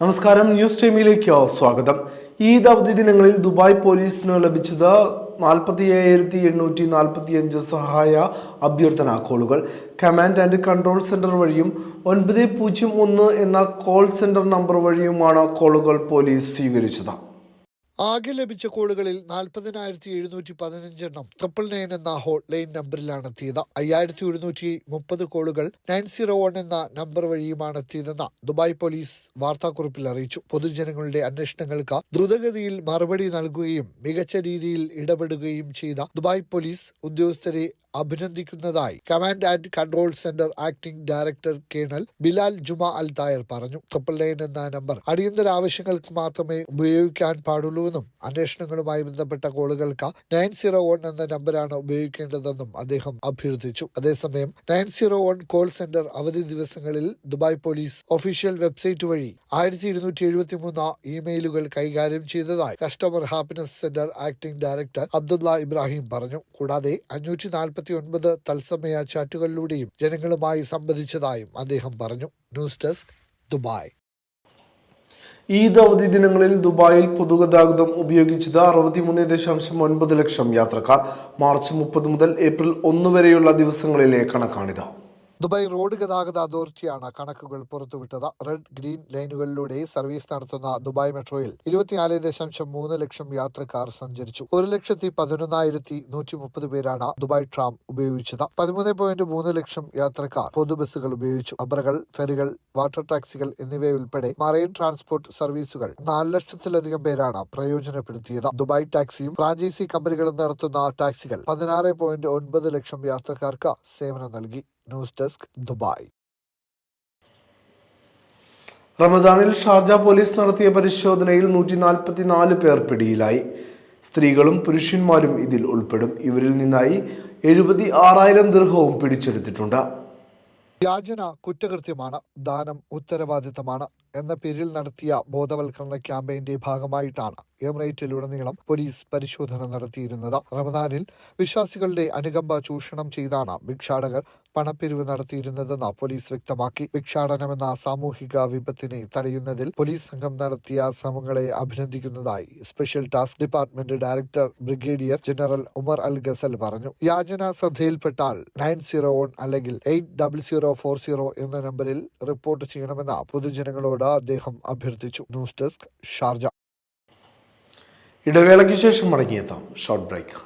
നമസ്കാരം ന്യൂസ് ടൈമിലേക്ക് സ്വാഗതം. ഈദ് അവധി ദിനങ്ങളിൽ ദുബായ് പോലീസിന് ലഭിച്ചത് നാൽപ്പത്തി അയ്യായിരത്തി എണ്ണൂറ്റി നാൽപ്പത്തി അഞ്ച് സഹായ അഭ്യർത്ഥന കോളുകൾ. കമാൻഡ് ആൻഡ് കൺട്രോൾ സെന്റർ വഴിയും ഒൻപത് പൂജ്യം ഒന്ന് എന്ന കോൾ സെന്റർ നമ്പർ വഴിയുമാണ് കോളുകൾ പോലീസ് സ്വീകരിച്ചത്. ആകെ ലഭിച്ച കോളുകളിൽ നാൽപ്പതിനായിരത്തി എഴുന്നൂറ്റി പതിനഞ്ചെണ്ണം ട്രിപ്പിൾ നയൻ എന്ന ഹോട്ട് ലൈൻ നമ്പറിലാണ് എത്തിയത് അയ്യായിരത്തി ഒരുന്നൂറ്റി മുപ്പത് കോളുകൾ നയൻ സീറോ വൺ എന്ന നമ്പർ വഴിയുമാണ് എത്തിയതെന്ന് ദുബായ് പോലീസ് വാർത്താക്കുറിപ്പിൽ അറിയിച്ചു. പൊതുജനങ്ങളുടെ അന്വേഷണങ്ങൾക്ക് ദ്രുതഗതിയിൽ മറുപടി നൽകുകയും മികച്ച രീതിയിൽ ഇടപെടുകയും ചെയ്ത ദുബായ് പോലീസ് ഉദ്യോഗസ്ഥരെ അഭിനന്ദിക്കുന്നതായി command and control centre acting director colonel Bilal Juma Al Tayer പറഞ്ഞു. ട്രിപ്പിൾ നയൻ എന്ന നമ്പർ അടിയന്തര ആവശ്യങ്ങൾക്ക് മാത്രമേ ഉപയോഗിക്കാൻ പാടുള്ളൂവെന്നും അന്വേഷണങ്ങളുമായി ബന്ധപ്പെട്ട കോളുകൾക്ക് നയൻ സീറോ വൺ എന്ന നമ്പറാണ് ഉപയോഗിക്കേണ്ടതെന്നും അദ്ദേഹം അഭ്യർത്ഥിച്ചു. അതേസമയം nine zero one call centre അവധി ദിവസങ്ങളിൽ ദുബായ് പോലീസ് ഒഫീഷ്യൽ വെബ്സൈറ്റ് വഴി ആയിരത്തി ഇരുന്നൂറ്റി എഴുപത്തി മൂന്ന് ഇമെയിലുകൾ കൈകാര്യം ചെയ്തതായി customer happiness centre acting director Abdulla Ibrahim പറഞ്ഞു. കൂടാതെ അഞ്ഞൂറ്റി നാൽപ്പത്തി ഒൻപത് തത്സമയ ചാറ്റുകളിലൂടെയും ജനങ്ങളുമായി സംവദിച്ചതായും അദ്ദേഹം പറഞ്ഞു. News desk Dubai. ഈദ് അവധി ദിനങ്ങളിൽ ദുബായിൽ പൊതുഗതാഗതം ഉപയോഗിച്ചത് അറുപത്തിമൂന്ന് ദശാംശം ഒൻപത് ലക്ഷം യാത്രക്കാർ. മാർച്ച് മുപ്പത് മുതൽ ഏപ്രിൽ ഒന്ന് വരെയുള്ള ദിവസങ്ങളിലെ കണക്കാണിത്. ദുബായ് റോഡ് ഗതാഗത അതോറിറ്റിയാണ് കണക്കുകൾ പുറത്തുവിട്ടത്. റെഡ് ഗ്രീൻ ലൈനുകളിലൂടെ സർവീസ് നടത്തുന്ന ദുബായ് മെട്രോയിൽ ഇരുപത്തിനാല് ദശാംശം മൂന്ന് ലക്ഷം യാത്രക്കാർ സഞ്ചരിച്ചു. ഒരു ലക്ഷത്തി പതിനൊന്നായിരത്തി നൂറ്റി മുപ്പത് പേരാണ് ദുബായ് ട്രാം ഉപയോഗിച്ചത്. പതിമൂന്ന് പോയിന്റ് മൂന്ന് ലക്ഷം യാത്രക്കാർ പൊതുബസ്സുകൾ ഉപയോഗിച്ചു. അബ്രകൾ ഫെറികൾ വാട്ടർ ടാക്സികൾ എന്നിവയുൾപ്പെടെ മറൈൻ ട്രാൻസ്പോർട്ട് സർവീസുകൾ നാല് ലക്ഷത്തിലധികം പേരാണ് പ്രയോജനപ്പെടുത്തിയത്. ദുബായ് ടാക്സിയും ഫ്രാഞ്ചൈസി കമ്പനികളും നടത്തുന്ന ടാക്സികൾ പതിനാറ് പോയിന്റ് ഒൻപത് ലക്ഷം യാത്രക്കാർക്ക് സേവനം നൽകി. News desk Dubai. റമദാനിൽ ഷാർജ പോലീസ് നടത്തിയ പരിശോധനയിൽ നൂറ്റി നാൽപ്പത്തി നാല് പേർ പിടിയിലായി. സ്ത്രീകളും പുരുഷന്മാരും ഇതിൽ ഉൾപ്പെടും. ഇവരിൽ നിന്നായി എഴുപത്തി ആറായിരം ദീർഘവും പിടിച്ചെടുത്തിട്ടുണ്ട്. യാചന കുറ്റകൃത്യമാണ് ദാനം ഉത്തരവാദിത്തമാണ് എന്ന പേരിൽ നടത്തിയ ബോധവൽക്കരണ ക്യാമ്പയിന്റെ ഭാഗമായിട്ടാണ് എമിറേറ്റിലുടനീളം പോലീസ് പരിശോധന നടത്തിയിരുന്നത്. റമദാനിൽ വിശ്വാസികളുടെ അനുകമ്പ ചൂഷണം ചെയ്താണ് ഭിക്ഷാടകർ പണപ്പിരിവ് നടത്തിയിരുന്നതെന്ന് പോലീസ് വ്യക്തമാക്കി. ഭിക്ഷാടനമെന്ന സാമൂഹിക വിപത്തിനെ തടയുന്നതിൽ പോലീസ് സംഘം നടത്തിയ ശ്രമങ്ങളെ അഭിനന്ദിക്കുന്നതായി special task department director brigadier general Umar Al Ghazal പറഞ്ഞു. യാചന ശ്രദ്ധയിൽപ്പെട്ടാൽ നയൻ സീറോ വൺ അല്ലെങ്കിൽ eight double zero four zero എന്ന നമ്പറിൽ റിപ്പോർട്ട് ചെയ്യണമെന്ന് പൊതുജനങ്ങളോട് അദ്ദേഹം അഭ്യർത്ഥിച്ചു. News desk Sharjah. ഇടവേളയ്ക്ക് ശേഷം മടങ്ങിയെത്താം. ഷോർട്ട് ബ്രേക്ക്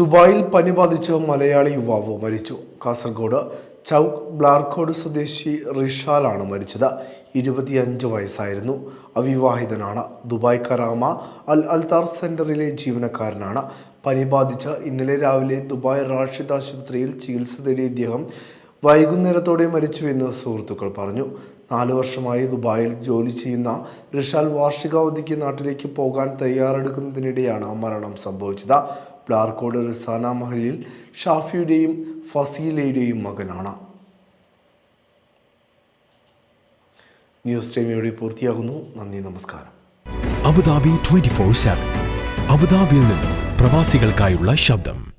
ദുബായിൽ പനി ബാധിച്ച മലയാളി യുവാവ് മരിച്ചു. കാസർഗോഡ് ചൗക്ക് ബ്ലാർക്കോട് സ്വദേശി റിഷാലാണ് മരിച്ചത്. ഇരുപത്തിയഞ്ച് വയസ്സായിരുന്നു. അവിവാഹിതനാണ്. ദുബായ് കറാമ അൽ അൽത്താർ സെന്ററിലെ ജീവനക്കാരനാണ്. പനി ബാധിച്ച് ഇന്നലെ രാവിലെ ദുബായ് റാഷിദ് ആശുപത്രിയിൽ ചികിത്സ തേടിയ ഇദ്ദേഹം വൈകുന്നേരത്തോടെ മരിച്ചുവെന്ന് സുഹൃത്തുക്കൾ പറഞ്ഞു. നാലു വർഷമായി ദുബായിൽ ജോലി ചെയ്യുന്ന റിഷാൽ വാർഷികാവധിക്ക് നാട്ടിലേക്ക് പോകാൻ തയ്യാറെടുക്കുന്നതിനിടെയാണ് മരണം സംഭവിച്ചത്. ബ്ലാർക്കോട് റിസാന മഹലിൽ ഷാഫിയുടെയും ഫസീലയുടെയും മകനാണ്. ന്യൂസ് ടൈം പൂർത്തിയാകുന്നു. നന്ദി നമസ്കാരം. Abu Dhabi twenty four seven. അബുദാബിയിൽ നിന്നും പ്രവാസികൾക്കായുള്ള ശബ്ദം.